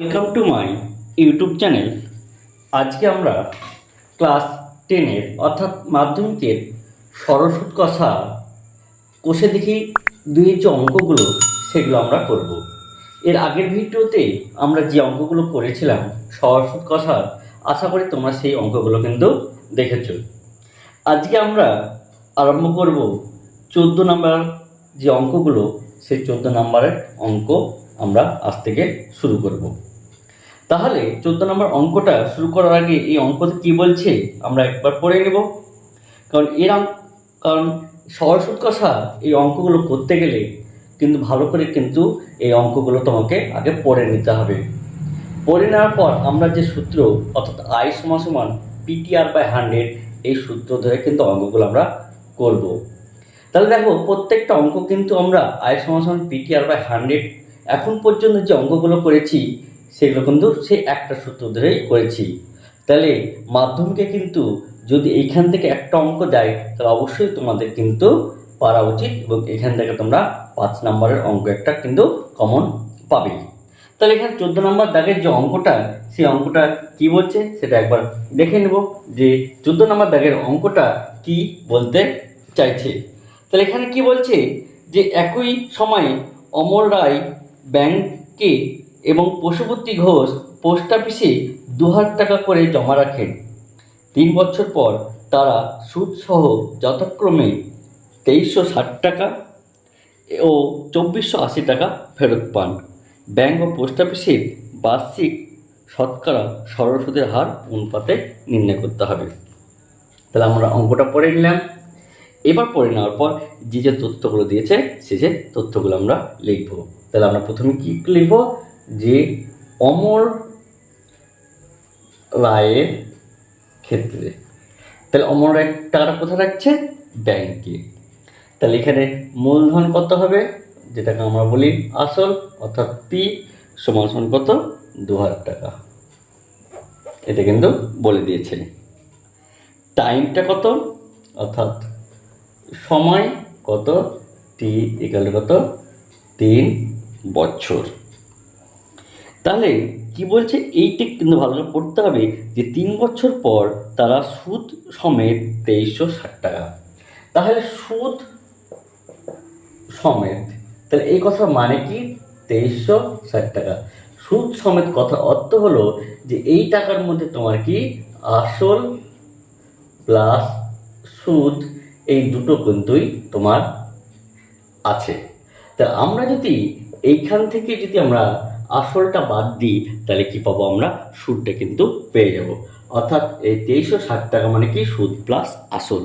Welcome to my YouTube channel আজকে আমরা class টেনের অর্থাৎ মাধ্যমিকের সরস্বত কষা কোষে দেখি দুই যে অঙ্কগুলো সেগুলো আমরা করব। এর আগের ভিডিওতে আমরা যে অঙ্কগুলো করেছিলাম সরস্বত কষার আশা করি তোমরা সেই অঙ্কগুলো কিন্তু দেখেছ। আজকে আমরা আরম্ভ করব চোদ্দ নাম্বার যে অঙ্কগুলো, সেই চোদ্দ নাম্বারের অঙ্ক আমরা আজ থেকে শুরু করব। তাহলে চোদ্দ নম্বর অঙ্কটা শুরু করার আগে এই অঙ্কতে কী বলছে আমরা একবার পড়ে নেব। কারণ এর কারণ সরস্বত কষা এই অঙ্কগুলো করতে গেলে কিন্তু ভালো করে কিন্তু এই অঙ্কগুলো তোমাকে আগে পড়ে নিতে হবে। পড়ে নেওয়ার পর আমরা যে সূত্র, অর্থাৎ আই সমান সমান পিটিআর বাই হান্ড্রেড এই সূত্র ধরে কিন্তু অঙ্কগুলো আমরা করব। তাহলে দেখো, প্রত্যেকটা অঙ্ক কিন্তু আমরা আই সমান সমান পিটিআর বাই হান্ড্রেড এখন পর্যন্ত যে অঙ্কগুলো করেছি সেগুলো কিন্তু সে একটা সূত্র ধরেই করেছি। তাহলে মাধ্যমিকে কিন্তু যদি এইখান থেকে একটা অঙ্ক দেয় তাহলে অবশ্যই তোমাদের কিন্তু পারা উচিত এবং এখান থেকে তোমরা পাঁচ নম্বরের অঙ্ক একটা কিন্তু কমন পাবে। তাহলে এখানে চোদ্দ নম্বর দাগের যে অঙ্কটা, সেই অঙ্কটা কি বলছে সেটা একবার দেখে নেব যে চোদ্দ নম্বর দাগের অঙ্কটা কি বলতে চাইছে। তাহলে এখানে কি বলছে যে একই সময়ে অমর রায় ব্যাংকে এবং পশুপতি ঘোষ পোস্ট অফিসে দু হাজার টাকা করে জমা রাখেন। তিন বছর পর তারা সুদসহ যথাক্রমে তেইশশো ষাট টাকা ও চব্বিশশো আশি টাকা ফেরত পান। ব্যাংক ও পোস্ট অফিসের বার্ষিক শতকরা সরল সুদের হার অনুপাতে নির্ণয় করতে হবে। তাহলে আমরা অঙ্কটা পড়ে নিলাম। এবার পড়ে নেওয়ার পর যে যে তথ্যগুলো দিয়েছে, সে যে তথ্যগুলো আমরা লিখব। তাহলে আমরা প্রথমে কি লিখব? যে অমর রায়ের ক্ষেত্রে। তাহলে অমর রায় টাকাটা কোথায় রাখছে? ব্যাংকে। তাহলে এখানে মূলধন কত হবে? যেটাকে আমরা বলি আসল, অর্থাৎ পি সমান সমান কত? দু হাজার টাকা। এটা কিন্তু বলে দিয়েছে। টাইমটা কত? অর্থাৎ সময় কত? টি ইকাল কত? তিন বছর। তাহলে কি বলছে? এইটা কিন্তু ভালো করে পড়তে হবে যে তিন বছর পর তারা সুদ সমেত তেইশশো ষাট টাকা। তাহলে সুদ সমেত, তাহলে এই কথার মানে কি? তেইশশো ষাট টাকা। সুদ সমেত কথা অর্থ হলো যে এই টাকার মধ্যে তোমার কি? আসল প্লাস সুদ, এই দুটো কিন্তুই তোমার আছে। তা আমরা যদি এইখান থেকে যদি আমরা আসলটা বাদ দিই, তাহলে কি পাবো আমরা? সুদটা কিন্তু পেয়ে যাব। অর্থাৎ এই তেইশশো ষাট টাকা মানে কি? সুদ প্লাস আসল।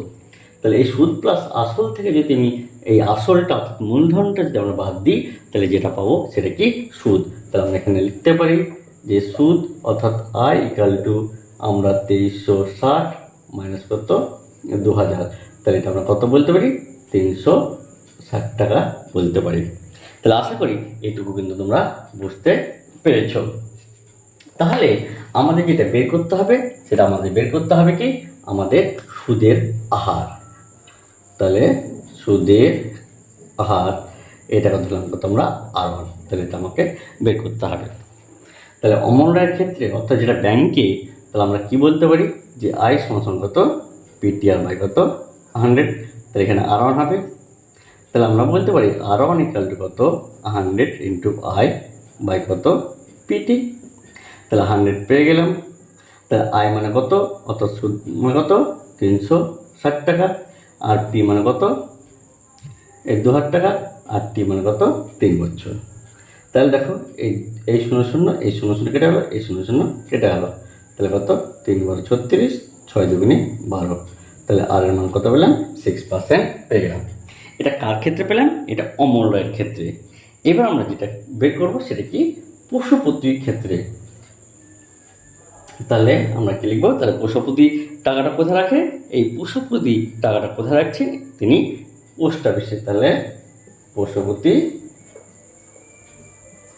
তাহলে এই সুদ প্লাস আসল থেকে যদি আমি এই আসলটা, অর্থাৎ মূলধনটা যদি আমরা বাদ দিই, তাহলে যেটা পাবো সেটা কি? সুদ। তাহলে আমরা এখানে লিখতে পারি যে সুদ, অর্থাৎ আই ইকাল টু আমরা তেইশশো ষাট মাইনাস কত? দু হাজার তাহলে এটা আমরা কত বলতে পারি? তিনশো ষাট টাকা বলতে পারি। তাহলে আশা করি এটুকু কিন্তু তোমরা বুঝতে পেরেছ। তাহলে আমাদের যেটা বের করতে হবে, সেটা আমাদের বের করতে হবে কি? আমাদের সুদের আহার। তাহলে সুদের আহার, এটা কত আমরা আর তাহলে এটা আমাকে বের করতে হবে। তাহলে অমর রায়ের ক্ষেত্রে, অর্থাৎ যেটা ব্যাংকে, তাহলে আমরা কি বলতে পারি? যে আই সমান কত? পিটিআর বাই কত? হান্ড্রেড তাহলে এখানে আর হবে। তাহলে আমরা বলতে পারি আর ওয়ান ইকাল টু কত? হান্ড্রেড ইন্টু আই বাই কত? পিটি তাহলে হান্ড্রেড পেয়ে গেলাম। তাহলে আই মানে কত? অর্থাৎ সুদ মানে কত? তিনশো ষাট টাকা। আর পি মানে কত? এই দু হাজার টাকা। আর টি মানে কত? তিন বছর। তাহলে দেখো, এই এই শূন্য শূন্য, এই শূন্য শূন্য কেটে গেলো, এই শূন্য শূন্য কেটে গেলো। তাহলে কত? তিন বারো ছত্রিশ, ছয় দুগুণে বারো। তাহলে আর এর মান কত পেলাম? সিক্স পার্সেন্ট পেয়ে গেলাম। এটা কার ক্ষেত্রে পেলাম? এটা অমর রায়ের ক্ষেত্রে। এবার আমরা যেটা বের করব সেটা কি? পশুপতির ক্ষেত্রে। তাহলে আমরা কি লিখব? তাহলে পশুপতি টাকাটা কোথায় রাখে? এই পশুপতি টাকাটা কোথায় রাখছে তিনি পোস্ট অফিসে তাহলে পশুপতি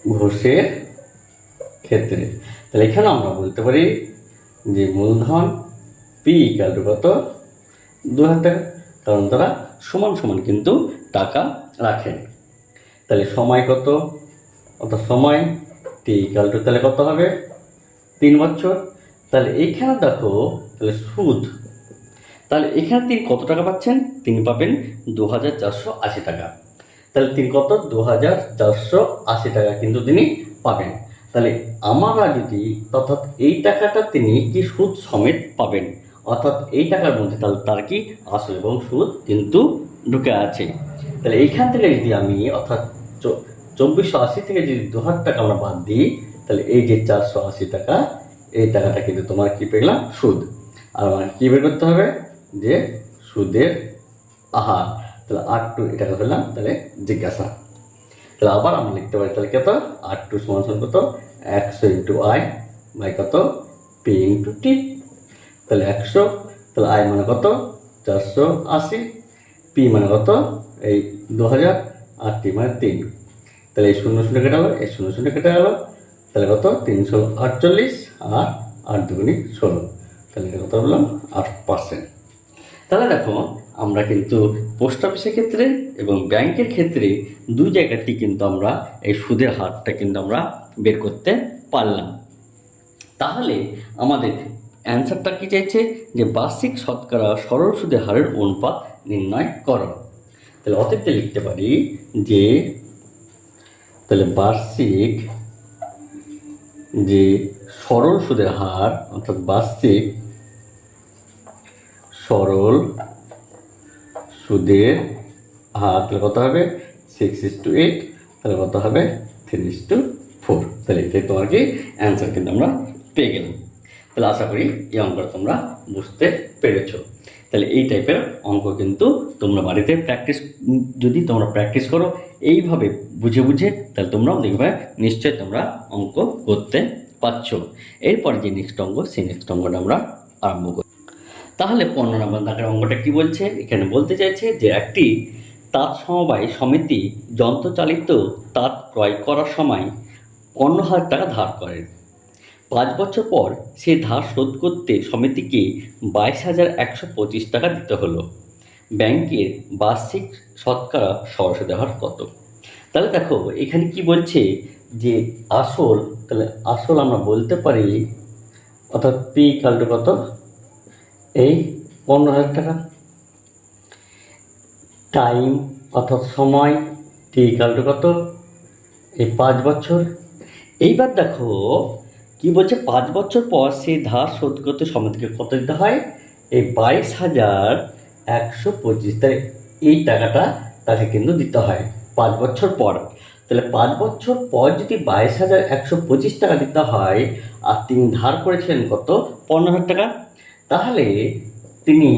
ঘোষের ক্ষেত্রে। তাহলে এখানে আমরা বলতে পারি যে মূলধন পি ইকাল কত? দু হাজার টাকা। কারণ তারা সমান সমান কিন্তু টাকা রাখেন। তাহলে সময় কত? অর্থাৎ সময় টি ইকাল টু তাহলে কত হবে? তিন বছর। তাহলে এইখানে দেখো, তাহলে সুদ। তাহলে এখানে তিনি কত টাকা পাচ্ছেন? তিনি পাবেন দু হাজার চারশো আশি টাকা। তাহলে তিনি কত? দু হাজার চারশো আশি টাকা কিন্তু তিনি পাবেন। তাহলে আমরা যদি, অর্থাৎ এই টাকাটা তিনি কি সুদ সমেত পাবেন? অর্থাৎ এই টাকার মধ্যে তাহলে তার কি আসল এবং সুদ কিন্তু ঢুকে আছে। তাহলে এইখান থেকে যদি আমি, অর্থাৎ চব্বিশশো আশি থেকে যদি দু হাজার টাকা আমরা বাদ দিই, তাহলে এই যে চারশো আশি টাকা, এই টাকাটা কিন্তু তোমার কি পেলাম সুদ। আর আমার কী বের করতে হবে? যে সুদের আহার। তাহলে আর টু এটা পেলাম, তাহলে জিজ্ঞাসা। তাহলে আবার আমরা লিখতে পারি, তাহলে কত? আর টু সমান কত? একশো ইন্টু আই বাই কত? P into T. তাহলে একশো, তাহলে আই মানে কত? চারশো আশি, পি মানে কত? এই দু হাজার, আর টি মানে তিন। তাহলে এই শূন্য শূন্য কেটে গেলো, এই শূন্য শূন্য কেটে গেলো, তাহলে কত? তিনশো আটচল্লিশ, আর আট দুগুনি ষোলো। তাহলে কত বললাম? আট পার্সেন্ট তাহলে দেখো, আমরা কিন্তু পোস্ট অফিসের ক্ষেত্রে এবং ব্যাংকের ক্ষেত্রে দুই জায়গাটি কিন্তু আমরা এই সুদের হারটা কিন্তু আমরা বের করতে পারলাম। তাহলে আমাদের অ্যান্সারটা কি চাইছে? যে বার্ষিক শতকরা সরল সুদের হারের অনুপাত নির্ণয় করো। তাহলে অতএবটা লিখতে পারি যে, তাহলে বার্ষিক যে সরল সুদের হার, অর্থাৎ বার্ষিক সরল সুদের হার, তাহলে কত হবে? সিক্স ইস টু এইট তাহলে কত হবে? থ্রি ইস টু ফোর তাহলে এটাই তোমার কি অ্যান্সার কিন্তু আমরা পেয়ে গেলাম। তাহলে আশা করি এই অঙ্কটা তোমরা বুঝতে পেরেছ। তাহলে এই টাইপের অঙ্ক কিন্তু তোমরা বাড়িতে প্র্যাকটিস যদি তোমরা প্র্যাকটিস করো, এইভাবে বুঝে বুঝে তাহলে তোমরাও দেখবে নিশ্চয়ই তোমরা অঙ্ক করতে পারছ। এরপরে যে নেক্সট অঙ্ক, সেই নেক্সট অঙ্কটা আমরা আরম্ভ করি তাহলে পনেরো নম্বর দাগের অঙ্কটা কি বলছে? এখানে বলতে চাইছে যে একটি তাঁত সমবায় সমিতি যন্ত্রচালিত তাঁত ক্রয় করার সময় পনেরো হাজার টাকা ধার করেন পাঁচ বছর পর সে ধার শোধ করতে সমিতিকে বাইশ হাজার একশো পঁচিশ টাকা দিতে হলো। ব্যাংকের বার্ষিক শতকরা সরস্বতী হার কত? তাহলে দেখো, এখানে কি বলছে যে আসল, তাহলে আসল আমরা বলতে পারি, অর্থাৎ পি কালটা কত? এই পনেরো হাজার টাকা। টাইম, অর্থাৎ সময় টি কালটা কত? এই পাঁচ বছর। এইবার দেখো কি বলছে? পাঁচ বছর পর সেই ধার শোধ করতে সমিতিকে কত দিতে হয়? এই বাইশ হাজার একশো পঁচিশ। তাহলে এই টাকাটা তাকে কিন্তু দিতে হয় পাঁচ বছর পর। তাহলে পাঁচ বছর পর যদি বাইশ হাজার একশো পঁচিশ টাকা দিতে হয়, আর তিনি ধার করেছিলেন কত? পনেরো হাজার টাকা। তাহলে তিনি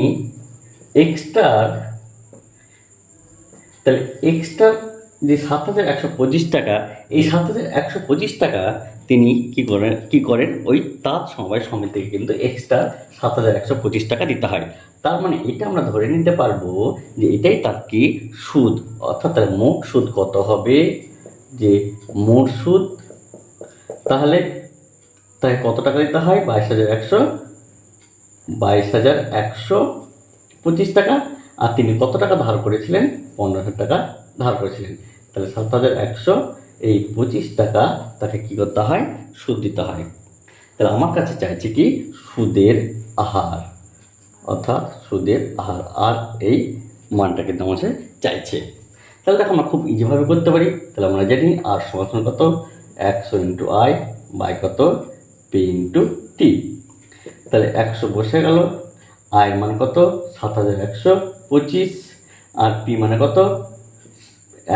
এক্সট্রা তাহলে এক্সট্রা যে সাত হাজার একশো পঁচিশ টাকা, এই সাত হাজার একশো পঁচিশ টাকা তিনি কি করেন কি করেন? ওই তাঁত সমবায় সমিতি থেকে কিন্তু এক্সট্রা সাত হাজার একশো পঁচিশ টাকা দিতে হয়। তার মানে এটা আমরা ধরে নিতে পারব যে এটাই তার কি সুদ, অর্থাৎ তার মোট সুদ কত হবে? যে মোট সুদ, তাহলে তাই কত টাকা দিতে হয়? বাইশ হাজার একশো, বাইশ হাজার একশো পঁচিশ টাকা। আর তিনি কত টাকা ধার করেছিলেন? পনেরো হাজার টাকা ধার করেছিলেন। তাহলে সাত হাজার একশো এই পঁচিশ টাকা তাকে কী করতে হয়? সুদ দিতে হয়। তাহলে আমার কাছে চাইছে কি? সুদের আহার। অর্থাৎ সুদের আহার। আর এই মানটা কিন্তু আমার চাইছে। তাহলে দেখো আমরা খুব ইজিভাবে করতে পারি। তাহলে আমরা জানি আর সমান কত? একশো ইন্টু আই বাই কত? পি ইন্টু টি তাহলে একশো বসে গেল। আয় মানে কত? সাত হাজার একশো পঁচিশ। আর পি মানে কত?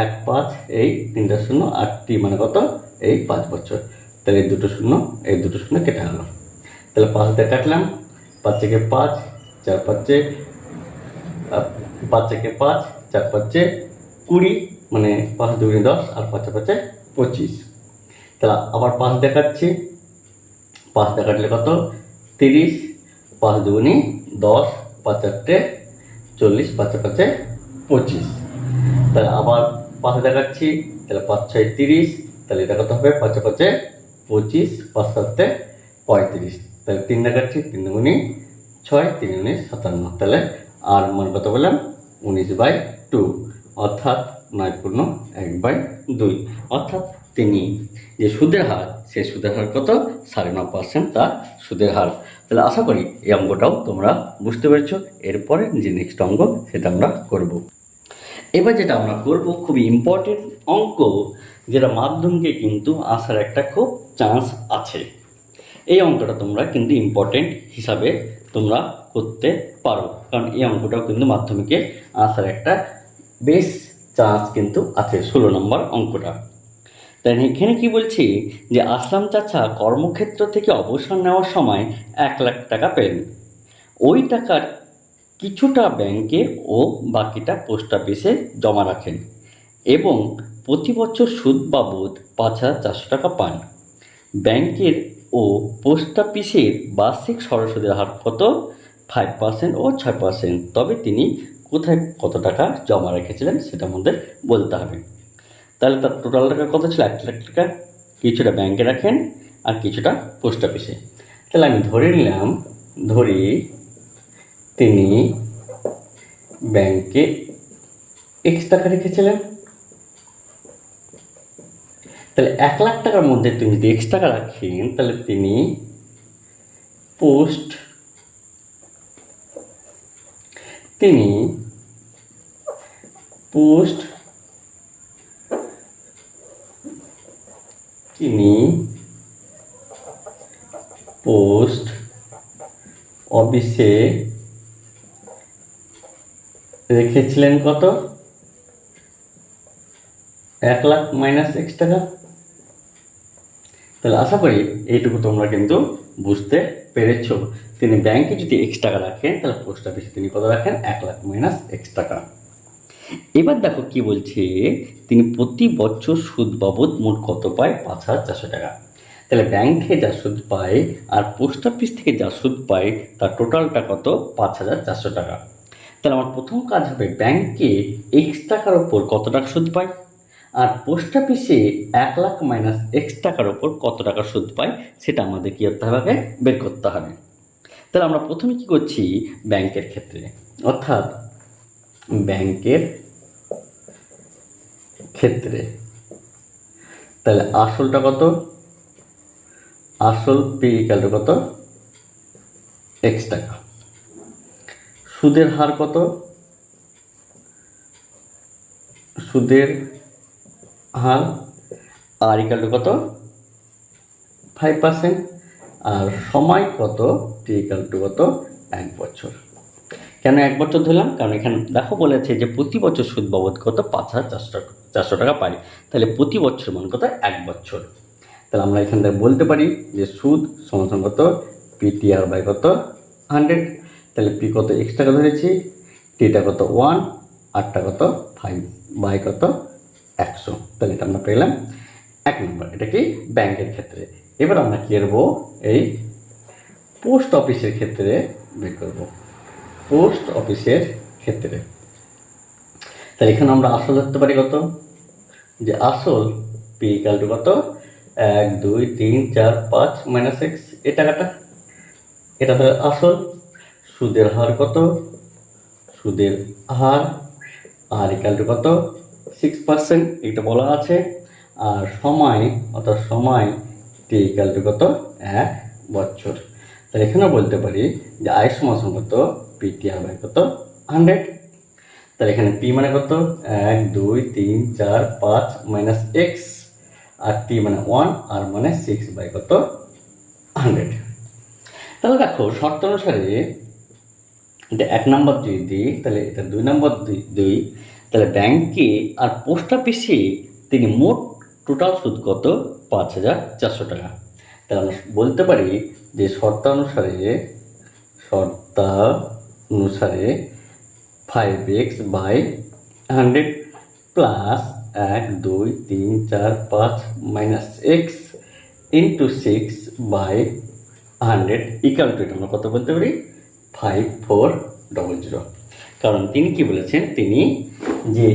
এক পাঁচ, এই তিনটা শূন্য আর টি মানে কত? এই পাঁচ বছর। তাহলে এই দুটো শূন্য, এই দুটো শূন্য কেটে গেল। তাহলে পাঁচ দিয়ে কাটলাম। পাঁচ থেকে পাঁচ, চার পাঁচে পাঁচ থেকে পাঁচ, চার পাঁচে কুড়ি মানে পাঁচ দুগুণে দশ আর পাঁচে পাঁচে পঁচিশ। তাহলে আবার পাঁচ দেখাচ্ছি পাঁচ দেখাটলে কত? তিরিশ। পাঁচ দুগুনি দশ, পাঁচ চারটে চল্লিশ, পাঁচে পাঁচে পঁচিশ। তাহলে আবার পাঁচ দেখাচ্ছি তাহলে পাঁচ ছয় তিরিশ, তাহলে এটা কত হবে? পাঁচে পাঁচে পঁচিশ, পাঁচ সাতে পঁয়ত্রিশ। তাহলে তিন দেখাচ্ছি তিন দুগুনি ছয়, তিন উনিশ সাতান্ন। তাহলে আর মান কত বললাম উনিশ বাই টু। অর্থাৎ নয় পূর্ণ এক বাই দুই। অর্থাৎ তিনি যে সুদের হার সেই সুদের হার কত? সাড়ে ন পার্সেন্ট তার সুদের হার। তাহলে আশা করি এই অঙ্কটাও তোমরা বুঝতে পেরেছ। এরপরে যে নেক্সট অঙ্ক, সেটা আমরা করব। এবার যেটা আমরা করব, খুবই ইম্পর্টেন্ট অঙ্ক, যেটা মাধ্যমকে কিন্তু আসার একটা খুব চান্স আছে। এই অঙ্কটা তোমরা কিন্তু ইম্পর্টেন্ট হিসাবে তোমরা করতে পারো, কারণ এই অঙ্কটাও কিন্তু মাধ্যমিকে আসার একটা বেশ চান্স কিন্তু আছে, ষোলো নম্বর অঙ্কটা। তাই এখানে কি বলছি, যে আসলাম চাচা কর্মক্ষেত্র থেকে অবসর নেওয়ার সময় এক লাখ টাকা পেলেন। ওই টাকার কিছুটা ব্যাংকে ও বাকিটা পোস্ট অফিসে জমা রাখেন এবং প্রতি বছর সুদ বাবদ পাঁচ হাজার চারশো টাকা পান। ব্যাংকের ও পোস্ট অফিসের বার্ষিক সরাসরি হার কত? ফাইভ পার্সেন্ট ও ছয় পার্সেন্ট। তবে তিনি কোথায় কত টাকা জমা রেখেছিলেন সেটা আমাদের বলতে হবে। তাহলে তার টোটাল টাকা কত ছিল? এক লাখ টাকা। কিছুটা ব্যাংকে রাখেন আর কিছুটা পোস্ট অফিসে। তাহলে আমি ধরে নিলাম, ধরি তিনি ব্যাংকে এক্স টাকা রেখেছিলেন। তাহলে এক লাখ টাকার মধ্যে তুমি যদি এক্স টাকা রাখেন, তাহলে তিনি পোস্ট তিনি পোস্ট তিনি পোস্ট অফিসে রেখেছিলেন কত? এক লাখ মাইনাস এক্স টাকা? তাহলে আশা করি এইটুকু তোমরা কিন্তু বুঝতে পেরেছ। তিনি ব্যাংকে যদি এক্স টাকা রাখেন, তাহলে পোস্ট অফিসে তিনি কত রাখেন? এক লাখ মাইনাস এক্স টাকা। এবার দেখো কি বলছে, তিনি প্রতি বছর সুদ বাবদ মোট কত পায়? পাঁচ হাজার চারশো টাকা। তাহলে ব্যাংক যা সুদ পায় আর পোস্ট অফিস থেকে যা সুদ পায়, তার টোটালটা কত? পাঁচ হাজার চারশো টাকা। তাহলে আমার প্রথম কাজ হবে ব্যাংকে এক্স টাকার ওপর কত টাকা সুদ পাই? আর পোস্ট অফিসে এক লাখ মাইনাস এক্স টাকার ওপর কত টাকা সুদ পাই? সেটা আমাদের কী করতে হবে? বের করতে হবে। তাহলে আমরা প্রথমে কী করছি? ব্যাংকের ক্ষেত্রে। অর্থাৎ ব্যাংকের ক্ষেত্রে। তাহলে আসলটা কত? আসল পি কত? এক্স টাকা। সুদের হার কত? সুদের হার আর ইকালটা কত? ফাইভ পার্সেন্ট আর সময় কত? টি ইকাল টু কত? এক বছর। কেন এক বছর ধরলাম? কারণ এখানে দেখো বলেছে যে প্রতি বছর সুদ বাবদ কত? পাঁচ হাজার চারশো টাকা চারশো টাকা পাই। তাহলে প্রতি বছর মান কত? এক বছর। তাহলে আমরা এখান থেকে বলতে পারি যে সুদ সমান কত? পিটিআর বাই কত? হান্ড্রেড তাহলে পি কত এক্স টাকা ধরেছি টিটা কত ওয়ান আটটা কত ফাইভ বাই কত একশো। তাহলে এটা আমরা পেলাম এক নম্বর, এটা কি? ব্যাংকের ক্ষেত্রে। এবার আমরা কী করব? এই পোস্ট অফিসের ক্ষেত্রে বের করব। পোস্ট অফিসের ক্ষেত্রে। তাহলে এখানে আমরা আসল ধরতে পারি কত? যে আসল পি ইকাল টু কত? এক, দুই, তিন, চার, পাঁচ মাইনাস এক্স এ টাকাটা। এটা তাহলে আসল সুদের হার কত? সুদের হার, আর ইকাল টু কত? সিক্স পার্সেন্ট এটা বলা আছে। আর সময়, অর্থাৎ সময় টি ইকাল টু কত? এক বছর। তাহলে এখানে বলতে পারি যে আয় সমান কত? পি টি আর বাই কত? হান্ড্রেড তাহলে এখানে পি মানে কত? এক, দুই, তিন, চার, পাঁচ মাইনাস এক্স আর টি মানে ওয়ান আর মানে সিক্স বাই কত? হান্ড্রেড তাহলে দেখো, শর্ত অনুসারে এটা এক নম্বর যদি দিই তাহলে এটা দুই নম্বর দুই তাহলে ব্যাংকে আর পোস্ট অফিসে তিনি মোট টোটাল সুদ কত? পাঁচ হাজার চারশো টাকা। তাহলে আমরা বলতে পারি যে শর্তানুসারে শর্তানুসারে five X by hundred plus এক, দুই, তিন, চার, পাঁচ minus X into six by hundred equal to এটা আমরা কত বলতে পারি? ফাইভ ফোর ডবল জিরো কারণ তিনি কি বলেছেন? তিনি যে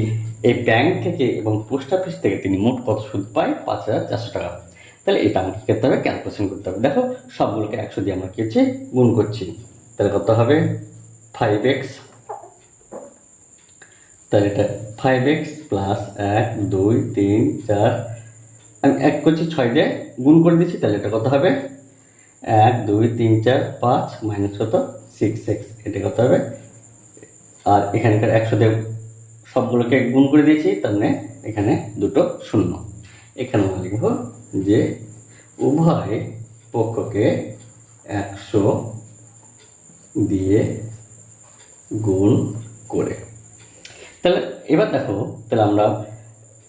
এই ব্যাংক থেকে এবং পোস্ট অফিস থেকে তিনি মোট কত সুদ পায়? পাঁচ হাজার চারশো টাকা। তাহলে এটা আমাকে করতে হবে? ক্যালকুলেশন করতে হবে। দেখো, সবগুলোকে একশো দিয়ে আমরা কি হচ্ছে গুণ করছি। তাহলে কত হবে? ফাইভ এক্স তাহলে এটা ফাইভ এক্স প্লাস এক, দুই, তিন, চার। আমি এক করছি ছয় দিয়ে গুণ করে দিচ্ছি। তাহলে এটা কত হবে? এক, দুই, তিন, চার, পাঁচ মাইনাস কত? সিক্স এক্স এটা কত হবে। আর এখানকার একশো দিয়ে সবগুলোকে গুণ করে দিয়েছি, তার মানে এখানে দুটো শূন্য। এখানে আমরা লিখব যে উভয় পক্ষকে একশো দিয়ে গুণ করে। তাহলে এবার দেখো, তাহলে আমরা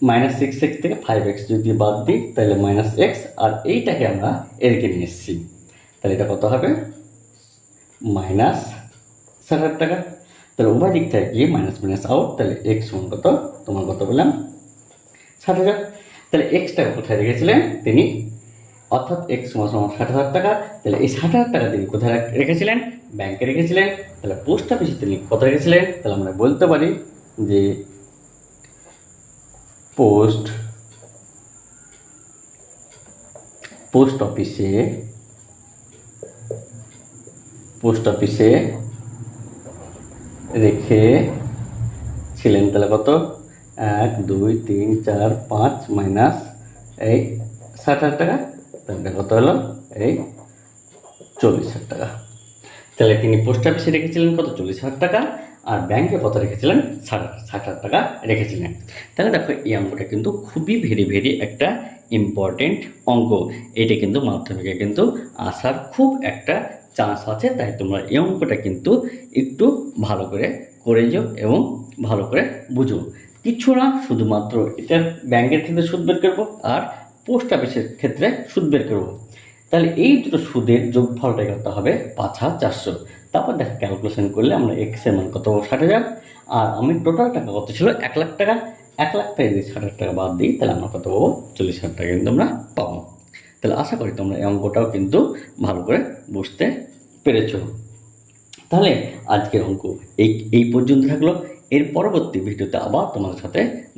মাইনাস সিক্স এক্স থেকে ফাইভ এক্স যদি বাদ দিই, তাহলে মাইনাস এক্স আর এইটাকে আমরা এদিকে নিয়ে এসেছি। তাহলে এটা কত হবে? মাইনাস ষাট হাজার টাকা। তাহলে উভয় দিক থেকে গিয়ে মাইনাস মাইনাস আউট, তাহলে এক্স সমান কত তোমার কত বললাম ষাট হাজার। তাহলে এক্স টাকা কোথায় রেখেছিলেন? তিনি অর্থাৎ এক্স সমান ষাট হাজার টাকা। তাহলে এই ষাট হাজার টাকা তিনি কোথায় রাখ- রেখেছিলেন? ব্যাংকে রেখেছিলেন। তাহলে পোস্ট অফিসে তিনি কত রেখেছিলেন? তাহলে আমরা বলতে পারি যে পোস্ট পোস্ট অফিসে পোস্ট অফিসে রেখে ছিলেন তাহলে কত? এক, দুই, তিন, চার, পাঁচ, মাইনাস এই ষাট হাজার টাকা, তাহলে কত হলো? এই চল্লিশ হাজার টাকা। তাহলে তিনি পোস্ট অফিসে রেখেছিলেন কত? চল্লিশ হাজার টাকা। আর ব্যাংকে কত রেখেছিলেন? ষাট ষাট হাজার টাকা রেখেছিলেন। তাহলে দেখো, এই অঙ্কটা কিন্তু খুবই ভেরি ভেরি একটা ইম্পর্টেন্ট অঙ্ক। এটা কিন্তু মাধ্যমিকে কিন্তু আসার খুব একটা চান্স আছে তাই তোমরা এই অঙ্কটা কিন্তু একটু ভালো করে করে যাও এবং ভালো করে বুঝো। কিছু না, শুধুমাত্র এটা ব্যাংকের ক্ষেত্রে সুদ বের করব আর পোস্ট অফিসের ক্ষেত্রে সুদ বের করব। তাহলে এই দুটো সুদের যোগফলটা করতে হবে? পাঁচ হাজার চারশো। তারপর দেখা ক্যালকুলেশন করলে আমরা এক্সের মান কত? ষাট হাজার। আর আমি টোটাল টাকা কত ছিল? এক লাখ টাকা। এক লাখ টাকা যদি ষাট হাজার টাকা বাদ দিই, তাহলে আমরা কত পাবো? চল্লিশ হাজার টাকা কিন্তু আমরা পাবো। তাহলে আশা করি তোমরা এই অঙ্কটাও কিন্তু ভালো করে বুঝতে পেরেছ। তাহলে আজকের অঙ্ক এই এই পর্যন্ত থাকল। এর পরবর্তী ভিডিওতে আবার তোমার সাথে